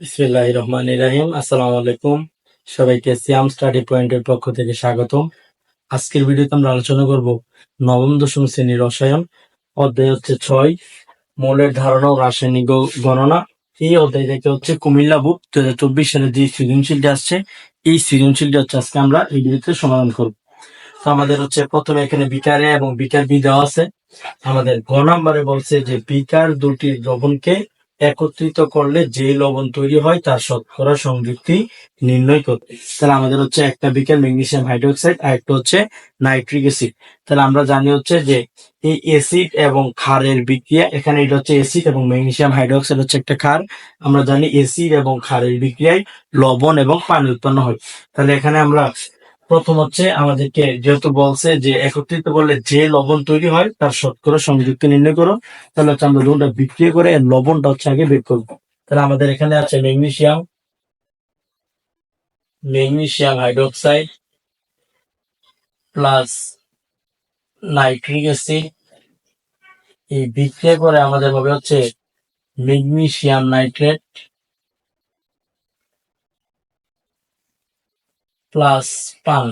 বিসমিল্লাহ রহমান রাহিম আসসালামু আলাইকুম। সবাইকে সিয়াম স্টাডি পয়েন্টের পক্ষ থেকে স্বাগতম। আজকের ভিডিওতে আমরা আলোচনা করব নবম দশম শ্রেণির রসায়ন, অধ্যায় হচ্ছে ছয়, মৌলের ধারণা ও রাসায়নিক গণনা। এই অধ্যায় থেকে হচ্ছে কুমিল্লা বুক দু হাজার চব্বিশ সালে যে সৃজনশীলটি আসছে, এই সৃজনশীলটি হচ্ছে আজকে আমরা এই ভিডিওতে সমাধান করব। তো আমাদের হচ্ছে প্রথমে এখানে বিকারে এবং বিকার বি দেওয়া আছে। আমাদের গ নাম্বারে বলছে যে বিকার দুটি লবণকে একত্রিত করলে যে লবণ তৈরি হয়, তার শতকরা সংযুক্তি নির্ণয় করতে। তাহলে আমাদের হচ্ছে একটা বিকার ম্যাগনেসিয়াম হাইড্রোক্সাইড আর একটা হচ্ছে নাইট্রিক অ্যাসিড। তাহলে আমরা জানি হচ্ছে যে এই অ্যাসিড এবং ক্ষারের বিক্রিয়া, এখানে এটা হচ্ছে অ্যাসিড এবং ম্যাগনেসিয়াম হাইড্রোক্সাইড হচ্ছে একটা ক্ষার। আমরা জানি অ্যাসিড এবং ক্ষারের বিক্রিয়ায় লবণ এবং পানি উৎপন্ন হয়। তাহলে এখানে আমরা প্রথম হচ্ছে আমাদেরকে যেহেতু বলছে যে একত্রিত করলে যে লবণ তৈরি হয়, তার শতকরা সংযুক্ত নির্ণয় করো। তাহলে হচ্ছে আমরা দুটা বিক্রিয়া করে লবণটা হচ্ছে আগে বের করব। তাহলে আমাদের এখানে আছে magnesium magnesium hydroxide plus nitric acid. এই বিক্রিয়া করে আমাদের হবে হচ্ছে ম্যাগনেসিয়াম নাইট্রেট। প্লাস পান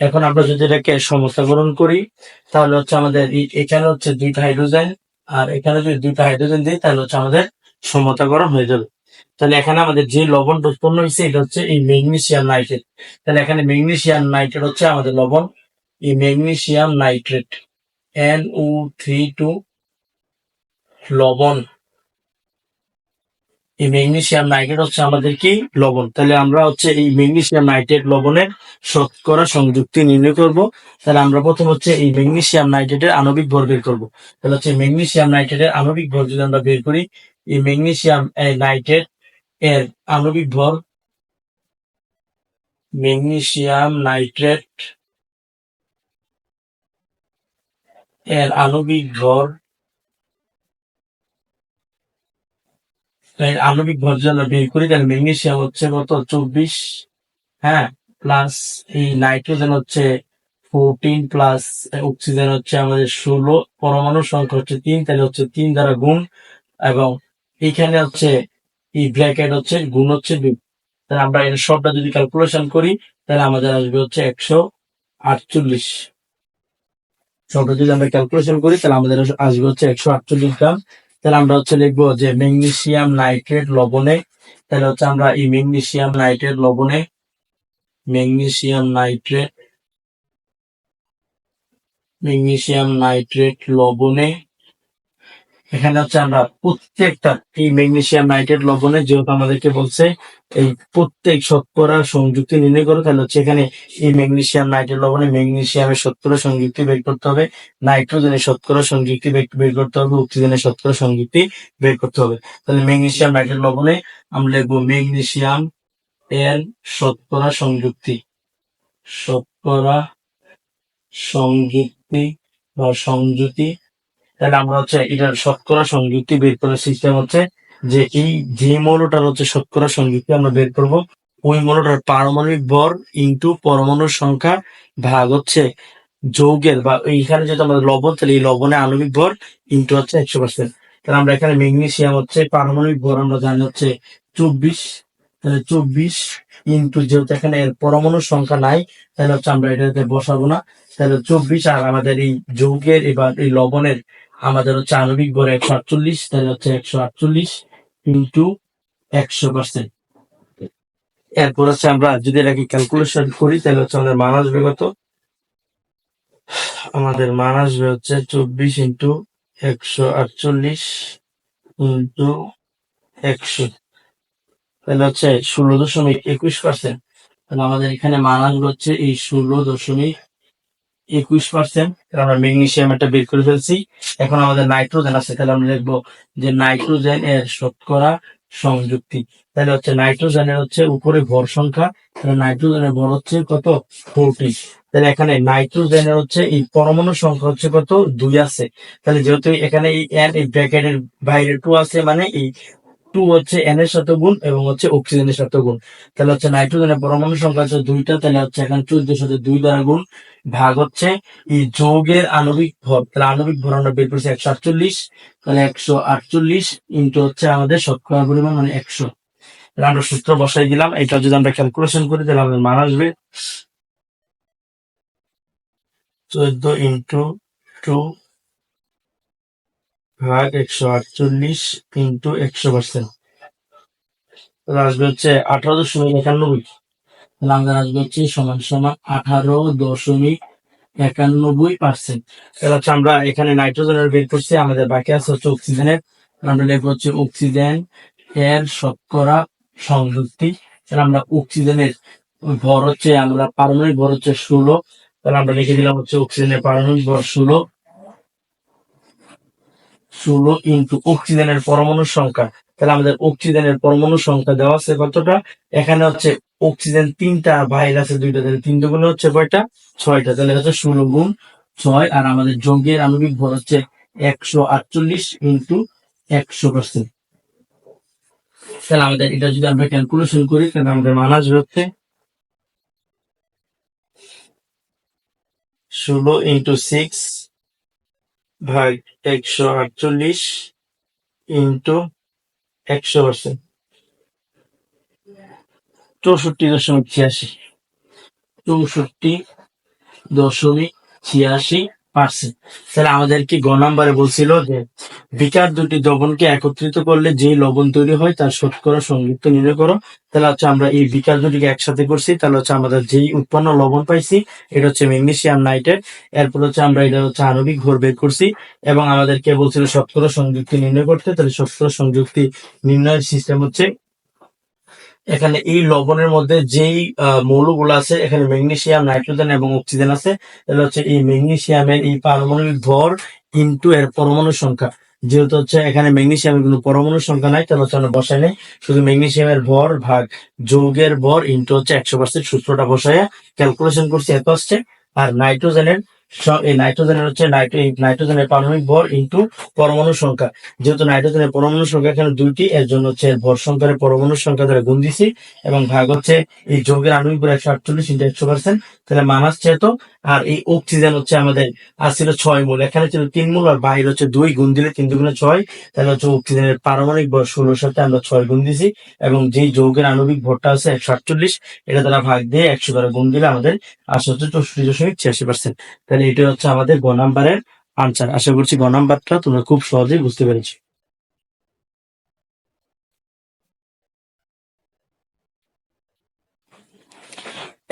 এখন আমরা যদি এটাকে সমস্যাকরণ করি, তাহলে হচ্ছে আমাদের এখানে হচ্ছে দুইটা হাইড্রোজেন, আর এখানে যদি দুইটা হাইড্রোজেন দিই, তাহলে হচ্ছে আমাদের সমতাকরণ হয়ে যাবে। তাহলে এখানে আমাদের যে লবণটা উৎপন্ন হয়েছে, এটা হচ্ছে এই ম্যাগনেশিয়াম নাইট্রেট। তাহলে এখানে ম্যাগনেশিয়াম নাইট্রেট হচ্ছে আমাদের লবণ। এই magnesium nitrate N O three two লবণ। এই ম্যাগনেসিয়াম নাইট্রেট হচ্ছে আমাদের কি লবণ। তাহলে আমরা হচ্ছে এই ম্যাগনেসিয়াম নাইট্রেট লবণের শতকরা সংযুক্তি নির্ণয় করব। তাহলে আমরা প্রথম হচ্ছে এই ম্যাগনেসিয়াম নাইট্রেটের আণবিক ভর বের করব। তাহলে হচ্ছে ম্যাগনেসিয়াম নাইট্রেটের আণবিক ভর যদি আমরা বের করি, এই ম্যাগনেসিয়াম নাইট্রেট এর আণবিক ভর ম্যাগনেসিয়াম নাইট্রেট এর আণবিক ভর আণবিক ভর যদি বের করি তাহলে ম্যাগনেসিয়াম হচ্ছে কত? চব্বিশ। হ্যাঁ প্লাস এই নাইট্রোজেন হচ্ছে ফোরটিন প্লাস অক্সিজেন হচ্ছে আমাদের ষোলো। পরমাণু সংখ্যা হচ্ছে তিন, তাহলে হচ্ছে তিন দ্বারা গুণ। এবং এইখানে হচ্ছে এই ব্র্যাকেট হচ্ছে গুণ হচ্ছে দুই। তাহলে আমরা এর সবটা যদি ক্যালকুলেশন করি, তাহলে আমাদের আসবে হচ্ছে একশো আটচল্লিশ। সবটা যদি আমরা ক্যালকুলেশন করি, তাহলে আমাদের আসবে হচ্ছে একশো আটচল্লিশ গ্রাম। তাহলে আমরা হচ্ছে লিখব যে ম্যাগনেসিয়াম নাইট্রেট লবণে, তাহলে হচ্ছে আমরা এই ম্যাগনেসিয়াম নাইট্রেট লবণে ম্যাগনেসিয়াম নাইট্রেট ম্যাগনেসিয়াম নাইট্রেট লবণে এখানে হচ্ছে আমরা প্রত্যেকটা এই ম্যাগনেসিয়াম নাইট্রেট লবণে যেহেতু আমাদেরকে বলছে, এই প্রত্যেক শতকরা সংযুক্তি নির্ণয় করো, তাহলে হচ্ছে এখানে এই ম্যাগনেসিয়াম নাইট্রেট লবণে ম্যাগনেসিয়ামের শতকরা সংযুক্তি বের করতে হবে নাইট্রোজেনের শতকরা সংযুক্তি বের করতে হবে অক্সিজেনের শতকরা সংযুক্তি বের করতে হবে। তাহলে ম্যাগনেশিয়াম নাইট্রেট লবণে আমরা লিখব ম্যাগনেশিয়াম এর শতকরা সংযুক্তি। শতকরা সংযুক্তি বা সংযুতি তাহলে আমরা হচ্ছে এটার শতকরা সংযুক্তি বের করার সিস্টেম হচ্ছে যে এই যে মৌলটার হচ্ছে শতকরা সংযুক্তি আমরা বের করব, ওই মৌলটার পারমাণবিক ভর ইন্টু পরমাণুর সংখ্যা ভাগ হচ্ছে যৌগের বা এইখানে যেটা আমাদের লবণ, তাহলে এই লবণের আণবিক ভর ইন্টু হচ্ছে একশো পার্সেন্ট তাহলে আমরা এখানে ম্যাগনেসিয়াম হচ্ছে পারমাণবিক ভর আমরা জানি হচ্ছে চব্বিশ, তাহলে চব্বিশ ইন্টু যেহেতু এখানে এর পরমাণুর সংখ্যা নাই, তাহলে হচ্ছে আমরা এটাতে বসাবো না। তাহলে চব্বিশ আর আমাদের এই যৌগের এবার এই লবণের আমাদের হচ্ছে আণবিক ভর একশো আটচল্লিশ, তাহলে হচ্ছে একশো আটচল্লিশ ইন্টু একশো পার্সেন্ট। এরপর হচ্ছে আমরা যদি এটাকে ক্যালকুলেশন করি, তাহলে হচ্ছে আমাদের মান আসবে কত? আমাদের মান আসবে হচ্ছে চব্বিশ ইন্টু একশো আটচল্লিশ ইন্টু একশো। তাহলে হচ্ছে ষোলো দশমিক একুশ পার্সেন্ট। তাহলে আমাদের এখানে মান আসবে হচ্ছে এই ষোলো দশমিক একুশ পার্সেন্ট আমরা ম্যাগনেসিয়াম একটা বের করে ফেলছি। এখন আমাদের নাইট্রোজেন আছে, তাহলে আমরা লিখব যে নাইট্রোজেন এর শতকরা সংযুক্তি। তাহলে হচ্ছে নাইট্রোজেনের হচ্ছে উপরে ভর সংখ্যা, তাহলে নাইট্রোজেনের ভর হচ্ছে কত? ফোরটি তাহলে এখানে নাইট্রোজেনের হচ্ছে এই পরমাণু সংখ্যা হচ্ছে কত? দুই আছে। তাহলে যেহেতু এখানে এই এন এই ব্র্যাকেটের বাইরে টু আছে মানে এই টু হচ্ছে এন এর সাথে গুণ এবং হচ্ছে অক্সিজেনের সাথে গুণ। তাহলে হচ্ছে নাইট্রোজেনের পরমাণু সংখ্যা হচ্ছে দুইটা, তাহলে হচ্ছে এখানে চোদ্দ সাথে দুই দ্বারা গুণ ভাগ হচ্ছে এই যৌগের আণবিক ভর। তাহলে আণবিক ভর আমরা বের করছি একশো আটচল্লিশ, তাহলে একশো আটচল্লিশ ইন্টু হচ্ছে আমাদের শতকরা পরিমাণ মানে একশো। আমরা সূত্র বসাই দিলাম, এটা যদি আমরা ক্যালকুলেশন করি তাহলে আমাদের মান আসবে চোদ্দ ইন্টু টু ভাগ একশো আটচল্লিশ ইন্টু একশো পার্সেন্ট। তাহলে আসবে হচ্ছে আঠারো দশমিক একানব্বই। তাহলে আমাদের আসবে হচ্ছে সমান সমান আঠারো দশমিক একানব্বই পার্সেন্ট। তাহলে হচ্ছে আমরা এখানে নাইট্রোজেনের বের করছি, আমাদের বাকি আছে হচ্ছে অক্সিজেনের। আমরা লিখব হচ্ছে অক্সিজেন এর শতকরা সংযুক্তি। তাহলে আমরা অক্সিজেনের ভর হচ্ছে, আমরা পারমাণবিক ভর হচ্ছে ষোলো। তাহলে আমরা লিখে দিলাম হচ্ছে অক্সিজেনের পারমাণবিক ভর ষোলো। ষোলো ইন্টু অক্সিজেনের পরমাণুর সংখ্যা। তাহলে আমাদের অক্সিজেনের পরমাণুর সংখ্যা দেওয়া আছে কতটা? এখানে হচ্ছে অক্সিজেন তিনটা বাইর আছে দুইটা, তাহলে তিনটা গুণ হচ্ছে কয়টা? ছয়টা, তাহলে হচ্ছে ষোলো গুণ ছয়, আর আমাদের যৌগের আণবিক ভর হচ্ছে একশো আটচল্লিশ ইন্টু একশো পার্সেন্ট তাহলে আমাদের এটা যদি আমরা ক্যালকুলেশন করি, তাহলে আমাদের মান আসবে হচ্ছে ষোলো ইন্টু সিক্স ভাগ একশো আটচল্লিশ ইন্টু একশো পার্সেন্ট। চৌষট্টি দশমিক ছিয়াশি। চৌষট্টি দশমিক ছিয়াশি পার্সেন্ট তাহলে আমাদেরকে গ নাম্বারে বলছিল যে বিকার দুটি দ্রবণকে একত্রিত করলে যে লবণ তৈরি হয় তার শতকরা সংযুক্ত নির্ণয় করো। তাহলে হচ্ছে আমরা এই বিকার দুটিকে একসাথে করছি। তাহলে হচ্ছে আমাদের যেই উৎপন্ন লবণ পাইছি, এটা হচ্ছে ম্যাগনেসিয়াম নাইট্রেট। এরপর হচ্ছে আমরা এটা হচ্ছে আণবিক ভর বের করছি এবং আমাদেরকে বলছিল শতকরা সংযুক্তি নির্ণয় করতে। তাহলে শতকরা সংযুক্তি নির্ণয়ের সিস্টেম হচ্ছে এখানে এই লবণের মধ্যে যেই মৌলগুলো আছে, এখানে ম্যাগনেসিয়াম, নাইট্রোজেন এবং অক্সিজেন আছে, তাহলে হচ্ছে এই ম্যাগনেসিয়ামের এই পারমাণবিক ভর ইন্টু এর পরমাণু সংখ্যা। যেহেতু হচ্ছে এখানে ম্যাগনেসিয়ামের কোনো পরমাণু সংখ্যা নাই, তাহলে হচ্ছে আমরা বসাই নেই। শুধু ম্যাগনেসিয়ামের ভর ভাগ যৌগের ভর ইন্টু হচ্ছে একশো পার্সেন্ট সূত্রটা বসায় ক্যালকুলেশন করছি এত আসছে আর নাইট্রোজেনের এই নাইট্রোজেনের হচ্ছে নাইট্রোজেনের পারমাণবিক ভর ইন্টু পরমাণু সংখ্যা। যেহেতু নাইট্রোজেনের পরমাণু সংখ্যা এখানে দুইটি, এর জন্য হচ্ছে ভর সংখ্যার পরমাণুর সংখ্যা দ্বারা গুণ দিছি এবং ভাগ হচ্ছে এই যৌগের আণবিক ভর একশো আটচল্লিশ ইন্টু একশো পার্সেন্ট। তাহলে মান আসছে এত আর এই অক্সিজেন হচ্ছে আমাদের আসছিল ছয় মূল। এখানে ছিল তিন মূল আর বাইরে হচ্ছে দুই, গুণ দিলে তিন দুগুণে ছয়। তাহলে হচ্ছে অক্সিজেনের পারমাণবিক ভর ষোলোর সাথে আমরা ছয় গুণ দিছি এবং যেই যৌগের আণবিক ভরটা আছে একশো আটচল্লিশ, এটা দ্বারা ভাগ দিয়ে একশো দ্বারা গুণ দিলে আমাদের আসে হচ্ছে চৌষট্টি দশমিক ছিয়াশি পার্সেন্ট। তাহলে এটা হচ্ছে আমাদের গ নাম্বারের আনসার আশা করছি গ নাম্বারটা তোমরা খুব সহজেই বুঝতে পেরেছি।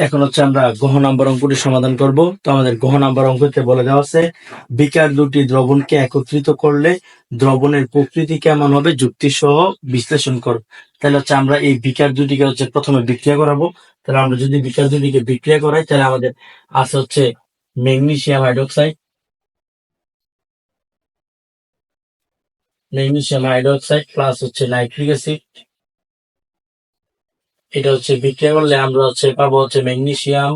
এখন হচ্ছে আমরা গহ নাম্বার অঙ্কটি সমাধান করব। তো আমাদের গহ নাম্বার অঙ্কতে বলে দেওয়া আছে, বিকার দুটি দ্রবণকে একত্রিত করলে দ্রবণের প্রকৃতি কেমন হবে যুক্তি সহ বিশ্লেষণ করো। তাহলে হচ্ছে আমরা এই বিকার দুটিকে হচ্ছে প্রথমে বিক্রিয়া করাবো। তাহলে আমরা যদি বিকার দুটিকে বিক্রিয়া করাই, তাহলে আমাদের আছে হচ্ছে magnesium hydroxide magnesium hydroxide plus হচ্ছে নাইট্রিক অ্যাসিড এটা হচ্ছে বিক্রিয়া করলে আমরা হচ্ছে পাবো হচ্ছে ম্যাগনেসিয়াম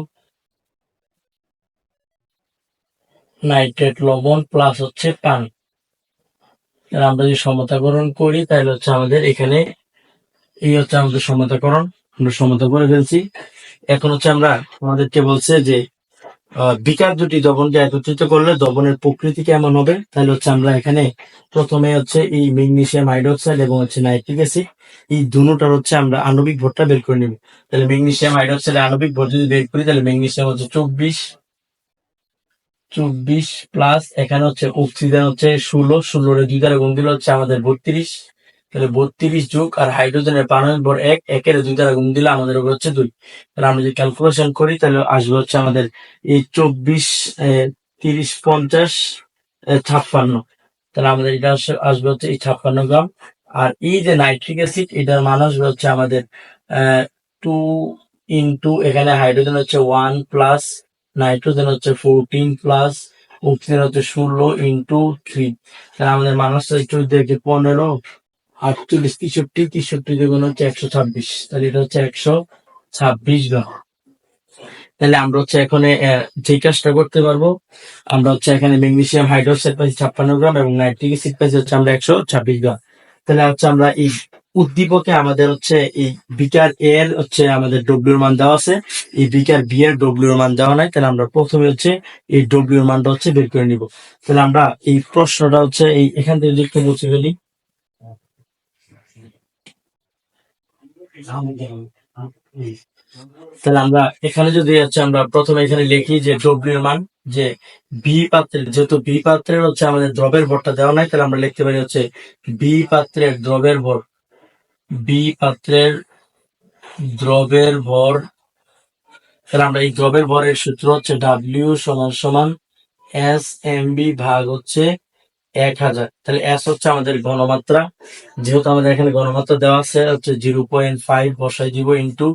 নাইট্রেট লবণ প্লাস হচ্ছে পানি। আমরা যদি সমতাকরণ করি, তাহলে হচ্ছে আমাদের এখানে এই হচ্ছে আমাদের সমতাকরণ। আমরা সমতা করে ফেলছি। এখন হচ্ছে আমরা আমাদেরকে বলছে যে বিকার দুটি দবনকে একত্রিত করলে দবনের প্রকৃতি কেমন হবে? তাহলে হচ্ছে আমরা এখানে প্রথমে হচ্ছে এই ম্যাগনেসিয়াম হাইড্রোক্সাইড এবং হচ্ছে নাইট্রিক অ্যাসিড, এই দুটোটার হচ্ছে আমরা আণবিক ভরটা বের করে নিব। তাহলে ম্যাগনেসিয়াম হাইড্রোক্সাইড আণবিক ভর যদি বের করি, তাহলে ম্যাগনেসিয়াম হচ্ছে চব্বিশ চব্বিশ প্লাস এখানে হচ্ছে অক্সিজেন হচ্ছে ষোলো, ষোলোর দুই দ্বারা গুণ দিলে হচ্ছে আমাদের বত্রিশ। তাহলে বত্রিশ যোগ আর হাইড্রোজেনের পারমাণবিক ভর এক, একের দুই দ্বারা গুণ দিলে আমাদের উপর হচ্ছে দুই। তাহলে আমরা যদি ক্যালকুলেশন করি, তাহলে আসবে হচ্ছে আমাদের এই চব্বিশ তিরিশ, পঞ্চাশ ছাপ্পান্ন। তাহলে আমাদের এটা আসবে হচ্ছে এই ছাপ্পান্ন গ্রাম। আর এই যে নাইট্রিক অ্যাসিড, এটার মান আসবে হচ্ছে আমাদের টু ইন্টু, এখানে হাইড্রোজেন হচ্ছে ওয়ান প্লাস, নাইট্রোজেন হচ্ছে ফোরটিন প্লাস, অক্সিজেন হচ্ছে ষোলো ইন্টু থ্রি। তাহলে আমাদের মানুষ একটু দেখে পনেরো আটচল্লিশ, তেষট্টি তেষট্টি দেখুন হচ্ছে একশো ছাব্বিশ। তাহলে এটা হচ্ছে একশো ছাব্বিশ গ্রাম তাহলে আমরা হচ্ছে এখানে যে কাজটা করতে পারব, আমরা হচ্ছে এখানে ম্যাগনেসিয়াম হাইড্রোক্সাইড পাইছি ছাপ্পান্ন গ্রাম এবং নাইট্রিক অ্যাসিড পাইছি হচ্ছে আমরা একশো ছাব্বিশ গ্রাম। তাহলে হচ্ছে আমরা এই উদ্দীপকে আমাদের হচ্ছে এই বিকার এর হচ্ছে আমাদের ডব্লিউর মান দেওয়া আছে। এই বিকার বি এর ডব্লিউর মান দেওয়া নাই। তাহলে আমরা প্রথমে হচ্ছে এই ডব্লিউর মানটা হচ্ছে বের করে নিব। তাহলে আমরা এই প্রশ্নটা হচ্ছে এই এখান থেকে যদি একটু ফেলি। তাহলে আমরা এখানে যদি হচ্ছে আমরা প্রথমে এখানে লিখি যে এর মান, যে বি পাত্রের, যেহেতু বি পাত্রের হচ্ছে আমাদের দ্রবের ভরটা দেওয়া নাই, তাহলে আমরা লিখতে পারি হচ্ছে বি পাত্রের দ্রবের ভর বি পাত্রের দ্রবের ভর, তাহলে আমরা এই দ্রবের ভরের সূত্র হচ্ছে ডাব্লিউ সমান সমান এস এম বি ভাগ হচ্ছে এক হাজার। তাহলে এস হচ্ছে আমাদের ঘনমাত্রা। যেহেতু আমাদের এখানে ঘনমাত্রা দেওয়া আছে হচ্ছে জিরো পয়েন্ট ফাইভ বসাই দিব ইন্টু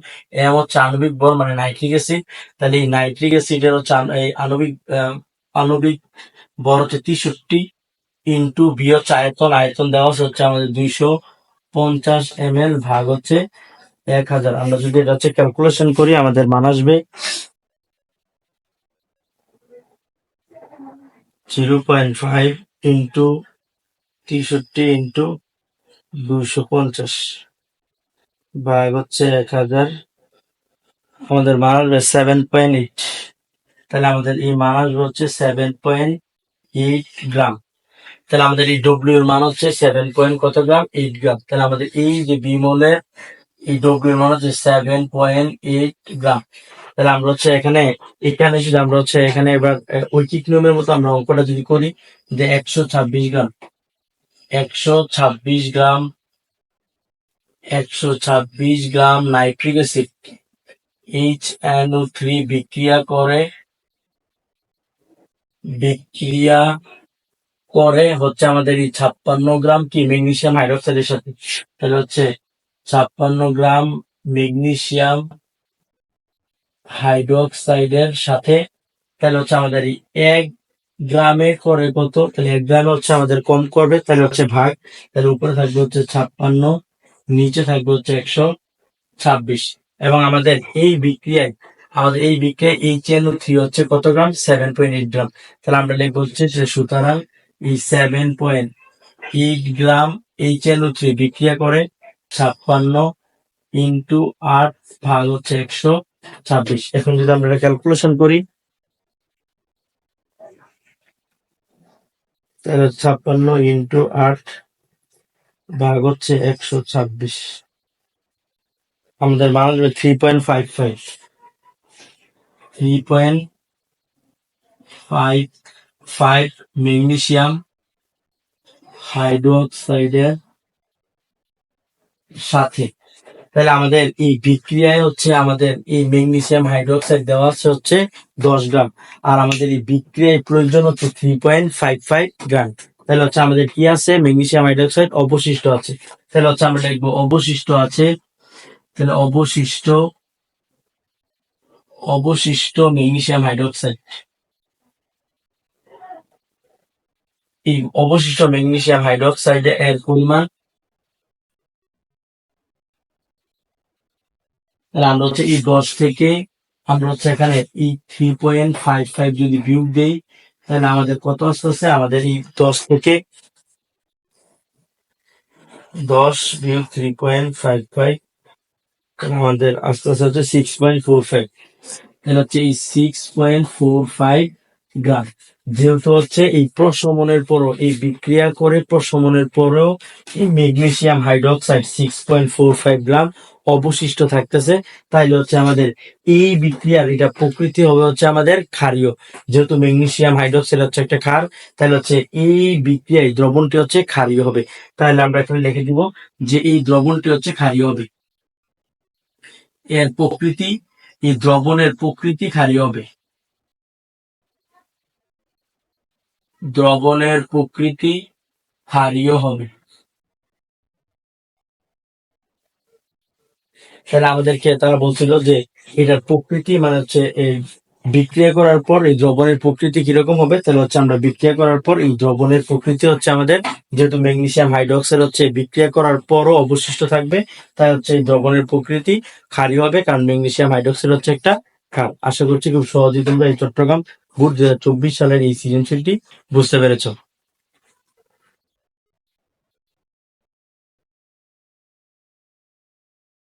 এম হচ্ছে আণবিক বল মানে নাইট্রিক অ্যাসিড। তাহলে এই নাইট্রিক অ্যাসিডের হচ্ছে আণবিক আণবিক বল হচ্ছে তেষট্টি ইন্টু বি হচ্ছে আয়তন। আয়তন দেওয়া হচ্ছে আমাদের দুইশো পঞ্চাশ এম এল ভাগ হচ্ছে এক হাজার। আমরা যদি এটা হচ্ছে ক্যালকুলেশন করি, আমাদের মান আসবে জিরো পয়েন্ট ফাইভ ইন্টু তেষট্টি ইন্টু দুশো পঞ্চাশ ভাগ হচ্ছে এক হাজার। আমাদের মান আসবে সেভেন পয়েন্ট এইট তাহলে আমাদের এই মান আসবে হচ্ছে সেভেন পয়েন্ট এইট গ্রাম তাহলে আমাদের এই ডব্লিউ মান হচ্ছে সেভেন পয়েন্ট কত গ্রাম এইট গ্রাম তাহলে আমাদের এই যে বিমলের এই ডব্লিউ এর মান হচ্ছে সেভেন পয়েন্ট এইট গ্রাম তাহলে আমরা হচ্ছে এখানে এখানে যদি আমরা হচ্ছে এখানে এবার ঐকিক নিয়মের মতো আমরা অঙ্কটা যদি করি, যে একশো ছাব্বিশ গ্রাম, একশো ছাব্বিশ গ্রাম, একশো ছাব্বিশ gram nitric acid H N O three বিক্রিয়া করে বিক্রিয়া করে হচ্ছে আমাদের এই ছাপ্পান্ন গ্রাম কি ম্যাগনেসিয়াম হাইড্রোক্সাইডের সাথে? তাহলে হচ্ছে ছাপ্পান্ন গ্রাম ম্যাগনেসিয়াম হাইড্রোক্সাইডের সাথে তাহলে হচ্ছে আমাদের এক গ্রামে করে কত? তাহলে এক গ্রামে হচ্ছে আমাদের কম করবে, তাহলে হচ্ছে ভাগ। তাহলে উপরে থাকবে হচ্ছে ছাপ্পান্ন, নিচে থাকবে হচ্ছে একশো ছাব্বিশ। এবং আমাদের এই বিক্রিয়ায়, আমাদের এই বিক্রিয়ায় এই চেন থ্রি হচ্ছে কত gram? Seven point eight gram. তাহলে আমরা লিখব হচ্ছে যে সুতরাং এই সেভেন পয়েন্ট এইট গ্রাম এই চেন থ্রি বিক্রিয়া করে ছাপ্পান্ন ইন্টু আট ভাগ হচ্ছে একশো ছাব্বিশ। এখন যদি আমরা ক্যালকুলেশন করি, তাহলে ছাপ্পান্ন ইন্টু আট ভাগ হচ্ছে একশো ছাব্বিশ। আমাদের মান আসবে three point five five three point five five magnesium হাইড্রোক্সাইডের সাথে। তাহলে আমাদের এই বিক্রিয়ায় হচ্ছে আমাদের এই ম্যাগনেসিয়াম হাইড্রোক্সাইড দেওয়া আছে হচ্ছে দশ গ্রাম। আর আমাদের এই বিক্রিয়ায় প্রয়োজন হচ্ছে three point five five gram. তাহলে হচ্ছে আমাদের কি আছে? ম্যাগনেসিয়াম হাইড্রোক্সাইড অবশিষ্ট আছে। তাহলে হচ্ছে আমরা লিখব অবশিষ্ট আছে। তাহলে অবশিষ্ট অবশিষ্ট ম্যাগনেসিয়াম হাইড্রোক্সাইড। এই অবশিষ্ট ম্যাগনেসিয়াম হাইড্রোক্সাইডে এর পরিমাণ তাহলে আমরা হচ্ছে এই দশ থেকে আমরা হচ্ছে এখানে এই থ্রি পয়েন্ট ফাইভ ফাইভ যদি বিয়োগ দেই, তাহলে আমাদের কত আসতেছে আমাদের এই দশ থেকে দশ বিয়োগ থ্রি পয়েন্ট ফাইভ ফাইভ আমাদের আস্তে আস্তে হচ্ছে সিক্স পয়েন্ট ফোর ফাইভ তাহলে হচ্ছে এই six point four five gram. যেহেতু হচ্ছে এই প্রশমনের পরও, এই বিক্রিয়া করে প্রশমনের পরেও এই magnesium hydroxide six point four five gram অবশিষ্ট থাকতেছে। তাইলে হচ্ছে আমাদের এই বিক্রিয়ার, এটা প্রকৃতি হবে হচ্ছে আমাদের ক্ষারীয়। যেহেতু ম্যাগনেসিয়াম হাইড্রোক্সাইড হচ্ছে একটা ক্ষার তাহলে হচ্ছে এই বিক্রিয়ায় দ্রবণটি হচ্ছে ক্ষারীয় হবে। তাহলে আমরা এখানে লিখে দিব যে এই দ্রবণটি হচ্ছে ক্ষারীয় হবে। এর প্রকৃতি, এই দ্রবণের প্রকৃতি ক্ষারীয় হবে। দ্রবণের প্রকৃতি ক্ষারীয় হবে। তাহলে আমাদেরকে তারা বলছিল যে এটার প্রকৃতি মানে হচ্ছে এই বিক্রিয়া করার পর এই দ্রবণের প্রকৃতি কীরকম হবে, তাহলে হচ্ছে আমরা বিক্রিয়া করার পর এই দ্রবণের প্রকৃতি হচ্ছে আমাদের, যেহেতু ম্যাগনেসিয়াম হাইড্রোক্সাইড হচ্ছে বিক্রিয়া করার পরও অবশিষ্ট থাকবে, তাই হচ্ছে এই দ্রবণের প্রকৃতি ক্ষারীয় হবে, কারণ ম্যাগনেসিয়াম হাইড্রোক্সাইড হচ্ছে একটা ক্ষার। আশা করছি খুব সহজেই তোমরা এই চট্টগ্রাম বোর্ড দু সালের এই সৃজনশীলটি বুঝতে পেরেছ।